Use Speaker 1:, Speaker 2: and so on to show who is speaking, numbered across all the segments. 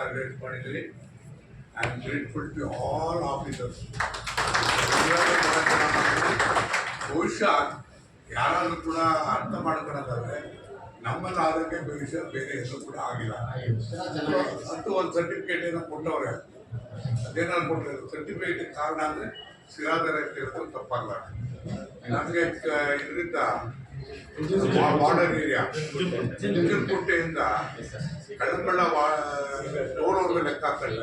Speaker 1: Organise ಮಾಡಿದ್ರಿ I am grateful to all officers ಬಹುಶಃ ಯಾರಾದರೂ ಕೂಡ ಅರ್ಥ ಮಾಡ್ಕೊಳ್ಳೋದಾದ್ರೆ ನಮ್ಮಲ್ಲಿ ಆರೋಗ್ಯ ಭವಿಷ್ಯ ಬೇರೆ ಹೆಸರು ಕೂಡ ಆಗಿಲ್ಲ. ಅಂತೂ ಒಂದು ಸರ್ಟಿಫಿಕೇಟ್ ಏನೋ ಕೊಟ್ಟವ್ರೆ. ಅದೇನಾದ್ರು ಕೊಟ್ಟರೆ ಸರ್ಟಿಫಿಕೇಟ್ ಕಾರಣ ಅಂದರೆ ಸಿರಾದರ ತಪ್ಪಾಗಲ್ಲ ನಮಗೆ ಇದರಿಂದ ಬಾರ್ಡರ್ ಏರಿಯಾ ಚಿಂಚನಕುಂಟೆಯಿಂದ ಕಳಂಬಳ್ಳ ಟೋಲ್ ಲೆಕ್ಕ ಹಾಕಲ್ಲ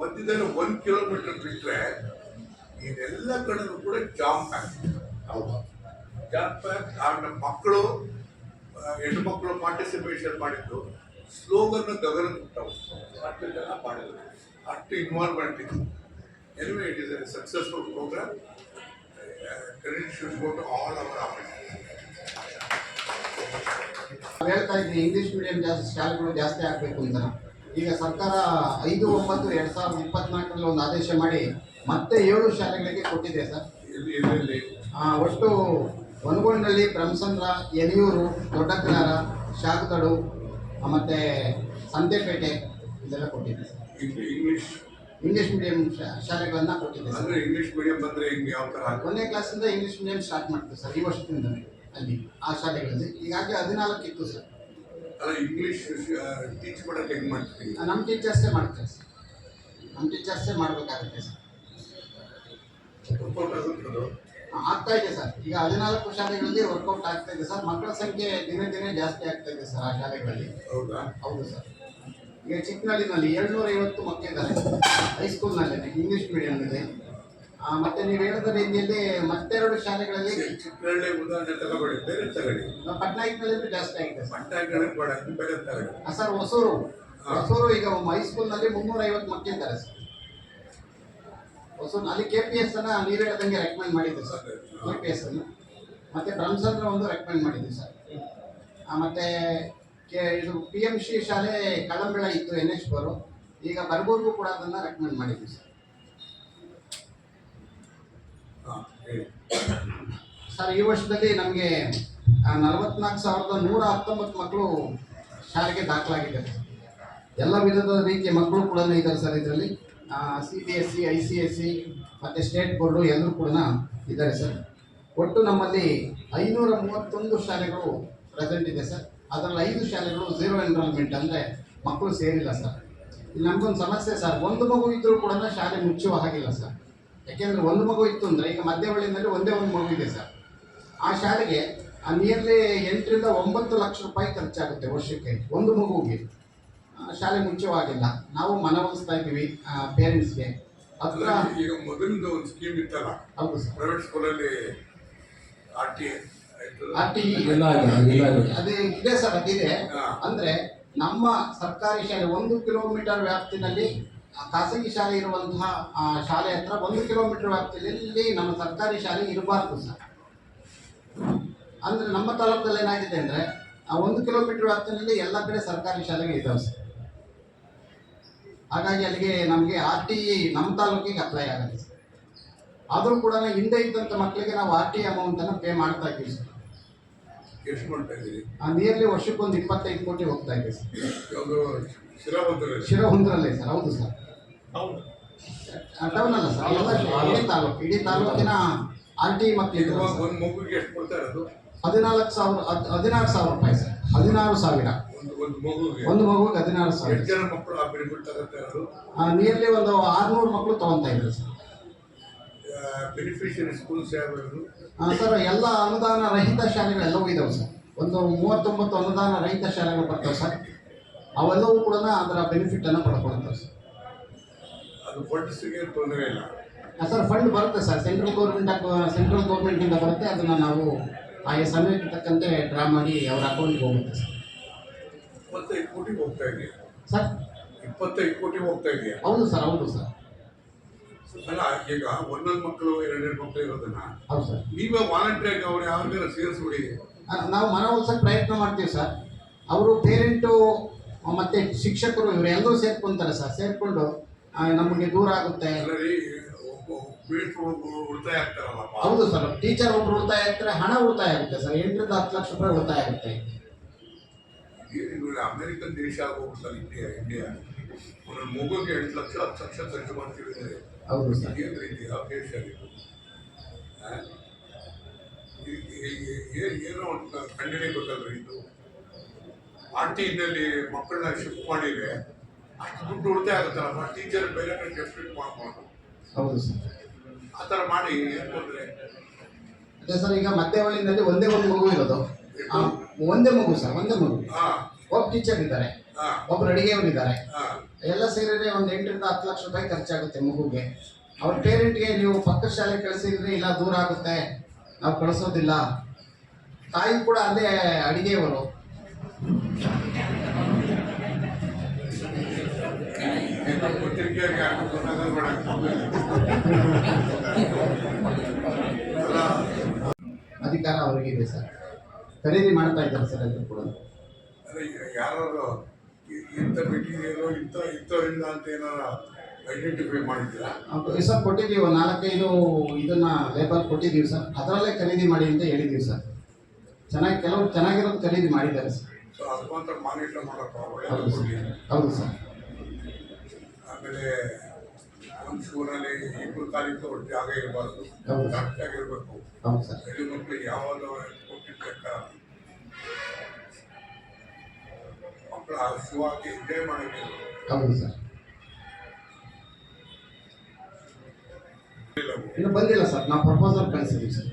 Speaker 1: ಮಧ್ಯದಲ್ಲಿ ಒಂದು ಕಿಲೋಮೀಟರ್ ಬಿಟ್ಟರೆ ಇದೆಲ್ಲ ಕಡೆನೂ ಕೂಡ ಜಾಮ್ ಪ್ಯಾಕ್ ಜಾಮ್ ಪ್ಯಾಕ್ ಆ ನಮ್ಮ ಮಕ್ಕಳು ಹೆಣ್ಣು ಮಕ್ಕಳು ಪಾರ್ಟಿಸಿಪೇಷನ್ ಮಾಡಿದ್ದು ಸ್ಲೋಗನ್ ಗಗನ ಮುಟ್ಟವು ಮಾಡಿದ್ರು. ಅಷ್ಟು ಇನ್ವಾಲ್ವ್ಮೆಂಟ್ ಇತ್ತು. Anyway it is a successful programme credit should go to all our office
Speaker 2: ಹೇಳ್ತಾ ಇದ್ದೀನಿ ಇಂಗ್ಲಿಷ್ ಮೀಡಿಯಂ ಜಾಸ್ತಿ ಶಾಲೆಗಳು ಜಾಸ್ತಿ ಆಗಬೇಕು ಅಂತ. ಈಗ ಸರ್ಕಾರ ಐದು ಒಂಬತ್ತು ಎರಡ್ ಸಾವಿರದ ಇಪ್ಪತ್ನಾಲ್ಕರಲ್ಲಿ ಒಂದು ಆದೇಶ ಮಾಡಿ ಮತ್ತೆ ಏಳು ಶಾಲೆಗಳಿಗೆ ಕೊಟ್ಟಿದೆ ಸರ್. ಒಟ್ಟು ಒನಗೋಳಿನಲ್ಲಿ ಬ್ರಹ್ಮಸಂದ್ರ ಯನಿಯೂರು ದೊಡ್ಡಕನಾರ ಶಾಗತಡು ಮತ್ತೆ ಸಂತೆಪೇಟೆ ಇದೆಲ್ಲ ಕೊಟ್ಟಿದೆ ಸರ್.
Speaker 1: ಇಂಗ್ಲಿಷ್
Speaker 2: ಇಂಗ್ಲಿಷ್ ಮೀಡಿಯಂ ಶಾಲೆಗಳನ್ನ ಕೊಟ್ಟಿದೆ ಸರ್.
Speaker 1: ಇಂಗ್ಲಿಷ್ ಮೀಡಿಯಂ ಯಾವ ತರ
Speaker 2: ಒಂದನೇ ಕ್ಲಾಸಿಂದ ಇಂಗ್ಲಿಷ್ ಮೀಡಿಯಂ ಸ್ಟಾರ್ಟ್ ಮಾಡ್ತೀವಿ ಸರ್ ಈ ವರ್ಷದಿಂದಲೇ ಅಲ್ಲಿ ಆ ಶಾಲೆಗಳಲ್ಲಿ ಈಗಾಗಲೇ ಹದಿನಾಲ್ಕು ಇತ್ತು ಸರ್.
Speaker 1: ಅಲ್ಲ ಇಂಗ್ಲಿಷ್ ಟೀಚ್ ಮಾಡಕ್ಕೆ ಹೆಂಗೆ ಮಾಡ್ತೀವಿ
Speaker 2: ನಮ್ಮ ಟೀಚರ್ಸೇ ಮಾಡ್ತಾರೆ ಸರ್. ನಮ್ಮ ಟೀಚರ್ಸೇ ಮಾಡಬೇಕಾಗುತ್ತೆ ಸರ್.
Speaker 1: ವರ್ಕೌಟ್ ಆಗುತ್ತದು
Speaker 2: ಆಗ್ತಾ ಇದೆ ಸರ್. ಈಗ ಹದಿನಾಲ್ಕು ಶಾಲೆಗಳಲ್ಲಿ ವರ್ಕೌಟ್ ಆಗ್ತಾ ಇದೆ ಸರ್. ಮಕ್ಕಳ ಸಂಖ್ಯೆ ದಿನೇ ದಿನೇ ಜಾಸ್ತಿ ಆಗ್ತಾ ಇದೆ ಸರ್ ಆ ಶಾಲೆಗಳಲ್ಲಿ.
Speaker 1: ಹೌದಾ?
Speaker 2: ಹೌದು ಸರ್. ಈಗ ಚಿಕ್ಕನಹಳ್ಳಿನಲ್ಲಿ ಏಳ್ನೂರ ಐವತ್ತು ಮಕ್ಕಳಿದ್ದಾರೆ. ಹೈಸ್ಕೂಲ್ನಲ್ಲಿ ಇಂಗ್ಲಿಷ್ ಮೀಡಿಯಂ ಇದೆ ಮತ್ತೆ ನೀವು ಹೇಳಿದ ರೀತಿಯಲ್ಲಿ ಮತ್ತೆರಡು ಶಾಲೆಗಳಲ್ಲಿ
Speaker 1: ಚಿಕ್ಕನಳ್ಳಿ ಉದಾಹರಣೆ ತಗೋಬೇಡಿ ಬೇರೆ ತಗೊಳ್ಳಿ
Speaker 2: ಪಟ್ನಾಯಕನಲ್ಲಿ ಜಾಸ್ತಿ ಆಗಿದೆ.
Speaker 1: ಪಟ್ನಾಯಕ್ ಬೇಡ ಬೇರೆ ತಗೊಳ್ಳಿ
Speaker 2: ಸರ್ ಹೊಸೂರು. ಹೊಸೂರು ಈಗ ಹೈಸ್ಕೂಲ್ನಲ್ಲಿ ಮುನ್ನೂರ ಐವತ್ತು ಮಕ್ಕಳಿದ್ದಾರೆ ಸರ್. ಹೊಸೂರು ಅಲ್ಲಿ ಕೆ ಪಿ ಎಸ್ ಅನ್ನ ನೀವು ಹೇಳ್ದಂಗೆ ರೆಕಮೆಂಡ್ ಮಾಡಿದ್ದೆ ಸರ್. ಕೆ ಪಿ ಎಸ್ ಅನ್ನು. ಮತ್ತೆ ಬ್ರಹ್ಮಸಂದ್ರ ಒಂದು ರೆಕಮೆಂಡ್ ಮಾಡಿದ್ದೆ ಸರ್. ಮತ್ತೆ ಕೆ ಇದು ಪಿ ಎಂ ಶ್ರೀ ಶಾಲೆ ಕಳಂಬೆಳ ಇತ್ತು ಎನ್ ಎಚ್ ಬರು ಈಗ ಬರ್ಬೂರ್ಗೂ ಕೂಡ ಅದನ್ನು ರೆಕಮೆಂಡ್ ಮಾಡಿದ್ವಿ ಸರ್
Speaker 1: ಹಾ ಹೇಳಿ
Speaker 2: ಸರ್, ಈ ವರ್ಷದಲ್ಲಿ ನಮಗೆ ನಲವತ್ನಾಲ್ಕು ಸಾವಿರದ ನೂರ ಹತ್ತೊಂಬತ್ತು ಮಕ್ಕಳು ಶಾಲೆಗೆ ದಾಖಲಾಗಿದ್ದಾರೆ. ಎಲ್ಲ ವಿಧದ ರೀತಿಯ ಮಕ್ಕಳು ಕೂಡ ಇದ್ದಾರೆ ಸರ್ ಇದರಲ್ಲಿ. C B S C I C S C ಮತ್ತು ಸ್ಟೇಟ್ ಬೋರ್ಡು ಎಲ್ಲರೂ ಕೂಡ ಇದ್ದಾರೆ ಸರ್. ಒಟ್ಟು ನಮ್ಮಲ್ಲಿ ಐನೂರ ಮೂವತ್ತೊಂದು ಶಾಲೆಗಳು ಪ್ರೆಸೆಂಟ್ ಇದೆ ಸರ್. ಅದರಲ್ಲಿ ಐದು ಶಾಲೆಗಳು ಝೀರೋ ಎನ್ರೋಲ್ಮೆಂಟ್ ಅಂದರೆ ಮಕ್ಕಳು ಸೇರಿಲ್ಲ ಸರ್. ಇಲ್ಲಿ ನಮಗೊಂದು ಸಮಸ್ಯೆ ಸರ್, ಒಂದು ಮಗು ಇದ್ದರೂ ಕೂಡ ಶಾಲೆ ಮುಚ್ಚುವ ಹಾಗಿಲ್ಲ ಸರ್. ಯಾಕೆಂದರೆ ಒಂದು ಮಗು ಇತ್ತು ಅಂದರೆ ಈಗ ಮಧ್ಯವಳ್ಳಿನಲ್ಲಿ ಒಂದೇ ಒಂದು ಮಗು ಇದೆ ಸರ್. ಆ ಶಾಲೆಗೆ ನಿಯರ್ಲಿ ಎಂಟರಿಂದ ಒಂಬತ್ತು ಲಕ್ಷ ರೂಪಾಯಿ ಖರ್ಚಾಗುತ್ತೆ ವರ್ಷಕ್ಕೆ. ಒಂದು ಮಗುವಿಗೆ ಆ, ಶಾಲೆ ಮುಚ್ಚುವಾಗಿಲ್ಲ. ನಾವು ಮನವೊಲಿಸ್ತಾ ಇದ್ದೀವಿ ಪೇರೆಂಟ್ಸ್ಗೆ ಅದರ
Speaker 1: ಅದ್ರ ಈಗ ಮೊದಲಿಂದ ಒಂದು ಸ್ಕೀಮ್ ಇತ್ತಲ್ಲ?
Speaker 2: ಹೌದು ಸರ್.
Speaker 1: ಪ್ರೈವೇಟ್ ಸ್ಕೂಲಲ್ಲಿ ಆರ್ ಟಿ
Speaker 2: ಆರ್ ಟಿ. ಅದೇ ಇದೆ ಸರ್ ಅದಿದೆ.
Speaker 1: ಅಂದರೆ
Speaker 2: ಅಂದ್ರೆ ನಮ್ಮ ಸರ್ಕಾರಿ ಶಾಲೆ ಒಂದು ಕಿಲೋಮೀಟರ್ ವ್ಯಾಪ್ತಿನಲ್ಲಿ ಆ ಖಾಸಗಿ ಶಾಲೆ ಇರುವಂತಹ, ಆ ಶಾಲೆ ಹತ್ರ ಒಂದು ಕಿಲೋಮೀಟರ್ ವ್ಯಾಪ್ತಿಯಲ್ಲಿ ನಮ್ಮ ಸರ್ಕಾರಿ ಶಾಲೆ ಇರಬಾರ್ದು ಸರ್. ಅಂದ್ರೆ ನಮ್ಮ ತಾಲೂಕಲ್ಲಿ ಏನಾಗಿದೆ ಅಂದ್ರೆ, ಆ ಒಂದು ಕಿಲೋಮೀಟರ್ ವ್ಯಾಪ್ತಿಯಲ್ಲಿ ಎಲ್ಲ ಕಡೆ ಸರ್ಕಾರಿ ಶಾಲೆಗಳು ಇದ್ದಾವೆ ಸರ್. ಹಾಗಾಗಿ ಅಲ್ಲಿಗೆ ನಮಗೆ ಆರ್ ಟಿ ಇ ನಮ್ಮ ತಾಲೂಕಿಗೆ ಅಪ್ಲೈ ಆಗುತ್ತೆ ಸರ್. ಆದರೂ ಕೂಡ ಹಿಂದೆ ಇದ್ದಂಥ ಮಕ್ಕಳಿಗೆ ನಾವು ಆರ್ ಟಿ ಅಮೌಂಟನ್ನು ಪೇ ಮಾಡ್ತಾ ಇದ್ದೀವಿ ಸರ್.
Speaker 1: ಎಷ್ಟು ಮಾಡ್ತಾ ಇದ್ದೀರಿ
Speaker 2: ನಿಯರ್ಲಿ ವರ್ಷಕ್ಕೊಂದು ಇಪ್ಪತ್ತೈದು ಕೋಟಿ ಹೋಗ್ತಾ ಇದೆ ಸರ್.
Speaker 1: ಯಾವುದು
Speaker 2: ಶಿರಹುಂದ್ರಲ್ಲೇ ಸರ್. ಹೌದು ಸರ್. ಟೌನ್ ಅಲ್ಲ ಸರ್ ಎಲ್ಲ ಇಡೀ ತಾಲೂಕು ಇಡೀ ತಾಲೂಕಿನ ಆರ್ ಟಿ ಮತ್ತೆ
Speaker 1: ಇವಾಗ ಒಂದು ಮಗುಗೆ ಎಷ್ಟು ಕೊಡ್ತಾ ಇರೋದು?
Speaker 2: ಹದಿನಾಲ್ಕು ಸಾವಿರ ಹದ್- ಹದಿನಾರು ಸಾವಿರ ರೂಪಾಯಿ ಸರ್ ಹದಿನಾರು ಸಾವಿರ.
Speaker 1: ಒಂದು ಒಂದು ಮಗುಗೆ
Speaker 2: ಒಂದು ಮಗುಗೆ ಹದಿನಾರು
Speaker 1: ಎಷ್ಟು
Speaker 2: ಸಾವಿರ
Speaker 1: ಜನ ಮಕ್ಕಳು ಆ ಬೆನಿಫಿಟ್ ತಗೋತಾ ಇರೋದು?
Speaker 2: ನಿಯರ್ಲಿ ಒಂದು ಆರ್ನೂರು ಮಕ್ಕಳು ತಗೊಂತ ಇದ್ರು ಸರ್.
Speaker 1: ಬೆನಿಫಿಷಿಯರಿ ಸ್ಕೂಲ್ಸ್ ಯಾವ್ಯಾವುದು?
Speaker 2: ಆ, ಸರ್ ಎಲ್ಲ ಅನುದಾನ ರಹಿತ ಶಾಲೆಗಳೆಲ್ಲವೂ ಇದಾವೆ ಸರ್. ಒಂದು ಮೂವತ್ತೊಂಬತ್ತು ಅನುದಾನ ರಹಿತ ಶಾಲೆಗಳು ಬರ್ತವೆ ಸರ್. ಅವೆಲ್ಲವೂ ಕೂಡ ಅದರ ಬೆನಿಫಿಟನ್ನು ಪಡ್ಕೊಳ್ತವೆ ಸರ್.
Speaker 1: ಅದು ಫಂಡ್ಸ್ಗೆ ತೊಂದರೆ ಇಲ್ಲ.
Speaker 2: ಸರ್ ಫಂಡ್ ಬರುತ್ತೆ ಸರ್. ಸೆಂಟ್ರಲ್ ಗೌರ್ಮೆಂಟ್ ಸೆಂಟ್ರಲ್ ಗೌರ್ಮೆಂಟಿಂದ ಬರುತ್ತೆ ಅದನ್ನು ನಾವು ಆಯಾ ಸಮಯಕ್ಕೆ ತಕ್ಕಂತೆ ಡ್ರಾ ಮಾಡಿ ಅವರ ಅಕೌಂಟ್ಗೆ ಹೋಗುತ್ತೆ ಸರ್.
Speaker 1: ಇಪ್ಪತ್ತೈದು ಕೋಟಿ ಹೋಗ್ತಾ ಇದೆಯಾ?
Speaker 2: ಸರ್?
Speaker 1: ಇಪ್ಪತ್ತೈದು ಕೋಟಿ ಹೋಗ್ತಾ ಇದೆಯಾ?
Speaker 2: ಹೌದು ಸರ್ ಹೌದು ಸರ್.
Speaker 1: ಅಲ್ಲ ಈಗ ಒಂದೊಂದು ಮಕ್ಕಳು ಎರಡೆರಡು ಮಕ್ಕಳು ಇರೋದನ್ನ
Speaker 2: ಹೌದು ಸರ್.
Speaker 1: ನೀವೇ ವಾಲಂಟಿಯರ್ ಅವ್ರು ಯಾರಿಗಾರ ಸೇರಿಸ್ಬಿಡಿ
Speaker 2: ನಾವು ಮನವೊಲಿಸೋಕೆ ಪ್ರಯತ್ನ ಮಾಡ್ತೀವಿ ಸರ್. ಅವರು ಪೇರೆಂಟು ಮತ್ತೆ ಶಿಕ್ಷಕರು ಇವರೆಲ್ಲರೂ ಸೇರ್ಕೊಂತಾರೆ ಸರ್. ಸೇರ್ಕೊಂಡು ನಮಗೆ ದೂರ ಆಗುತ್ತೆ.
Speaker 1: ಉಳಿತಾಯ ಆಗ್ತಾರಲ್ಲ
Speaker 2: ಹೌದು ಸರ್. ಟೀಚರ್ ಒಬ್ರು ಉಳಿತಾಯ ಆಗ್ತಾರೆ ಹಣ ಉಳಿತಾಯ ಆಗುತ್ತೆ ಸರ್. ಎಂಟರಿಂದ ಹತ್ತು ಲಕ್ಷ ರೂಪಾಯಿ ಉಳಿತಾಯ ಆಗುತ್ತೆ.
Speaker 1: ಅಮೇರಿಕನ್ ದೇಶ ಹೋಗ್ತಾರೆ ಇಂಡಿಯಾ ಇಂಡಿಯಾ ಮಗುಗೆ ಎಂಟು ಲಕ್ಷ ಹತ್ತು ಲಕ್ಷ ಖರ್ಚು ಮಾಡ್ತೀವಿ
Speaker 2: ಹೌದು ಸರ್.
Speaker 1: ಏನು ರೀತಿ ಏನೋ ಒಂದು ಕಂಡುಹಿಡಿಬೇಕಲ್ರಿ ಇದು? ಆರ್ ಟಿ ಮಕ್ಕಳನ್ನ ಶಿಫ್ಟ್ ಮಾಡಿದ್ರೆ ಅಷ್ಟು ದುಡ್ಡು ಉಳಿತಾಯ ಆಗುತ್ತಲ್ಲ? ಟೀಚರ್ ಬೇರೆ ಕಡೆ ಶಿಫ್ಟ್ ಮಾಡ್ಕೊಂಡು
Speaker 2: ಹೌದು ಸರ್.
Speaker 1: ಆ ಥರ ಮಾಡಿ ಏನು ತೊಂದರೆ?
Speaker 2: ಅದೇ ಸರ್ ಈಗ ಮಧ್ಯವಳ್ಳಿನಲ್ಲಿ ಒಂದೇ ಒಂದು ಮಗು ಇರೋದು. ಒಂದೇ ಮಗು ಸರ್ ಒಂದೇ ಮಗು.
Speaker 1: ಹಾ
Speaker 2: ಒಬ್ಬ ಟೀಚರ್ ಇದ್ದಾರೆ. ಒಬ್ರು
Speaker 1: ಅಡಿಗೆಯವರಿದ್ದಾರೆ.
Speaker 2: ಎಲ್ಲ ಸೇರಿದ್ರೆ ಒಂದು ಎಂಟರಿಂದ ಹತ್ತು ಲಕ್ಷ ರೂಪಾಯಿ ಖರ್ಚಾಗುತ್ತೆ ಮಗುಗೆ. ಅವ್ರ ಪೇರೆಂಟ್ಗೆ ನೀವು ಪಕ್ಕದ ಶಾಲೆ ಕಳಿಸಿದ್ರೆ ಇಲ್ಲ ದೂರ ಆಗುತ್ತೆ. ನಾವು ಕಳಿಸೋದಿಲ್ಲ. ತಾಯಿ ಕೂಡ ಅಲ್ಲೇ ಅಡಿಗೆಯವರು. ಅಧಿಕಾರ ಅವರಿಗಿದೆ ಸರ್. ಖರೀದಿ ಮಾಡ್ತಾ ಇದ್ದಾರೆ ಸರ್ ಎಲ್ಲರೂ ಕೂಡ.
Speaker 1: ಇ- ಇಂಥ ಮೆಟೀರಿಯಲ್ ಇಂಥ ಇಂಥವರಿಂದ ಅಂತ ಏನಾರ ಐಡೆಂಟಿಫೈ ಮಾಡಿದ್ದೀರಾ?
Speaker 2: ಸರ್ ಕೊಟ್ಟಿದ್ದೀವಿ ಒಂದು ನಾಲ್ಕೈದು ಇದನ್ನ ಲೇಬರ್ ಕೊಟ್ಟಿದ್ದೀವಿ ಸರ್. ಅದರಲ್ಲೇ ಖರೀದಿ ಮಾಡಿ ಅಂತ ಹೇಳಿದ್ದೀವಿ ಸರ್. ಚೆನ್ನಾಗಿ ಕೆಲವರು ಚೆನ್ನಾಗಿರೋದು ಖರೀದಿ ಮಾಡಿದ್ದಾರೆ ಸರ್.
Speaker 1: ಸೊ ಅದು ಮಾತ್ರ ಮಾನಿಟರ್ ಮಾಡಕ್ಕೆ
Speaker 2: ಹೌದು ಸರ್.
Speaker 1: ಆಮೇಲೆ ಒಂದು ಸ್ಕೂಲಲ್ಲಿ ಇಬ್ಬರು ಒಂದು ಜಾಗ ಇರಬಾರ್ದು. ಕರೆಕ್ಟಾಗಿರ್ಬೇಕು ಹೆಣ್ಣು ಮಕ್ಕಳು ಯಾವಾಗ ಕೊಟ್ಟಿದ್ದಕ್ಕ ಮಕ್ಕಳು ಹಸುವಾಗಿ ಎಂಜಾಯ್ ಮಾಡಬೇಕು
Speaker 2: ಹೌದು ಸರ್. ಇನ್ನು ಬಂದಿಲ್ಲ ಸರ್. ನಾವು ಪ್ರಪೋಸಲ್ ಕಳಿಸಿದ್ದೀವಿ ಸರ್.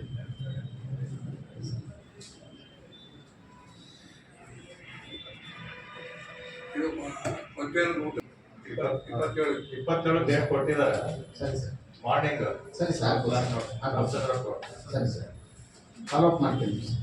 Speaker 1: ಇಪ್ಪತ್ತೇಳು
Speaker 3: ಇಪ್ಪತ್ತೇಳು ಡೇಟ್ ಕೊಟ್ಟಿದ್ದಾರೆ.
Speaker 2: ಸರಿ ಸರ್.
Speaker 3: ಮಾರ್ನಿಂಗ್
Speaker 2: ಸರಿ ಸರ್. ಸರಿ ಸರ್. ಫಾಲೋ ಅಪ್ ಮಾಡ್ತೀನಿ ಸರ್.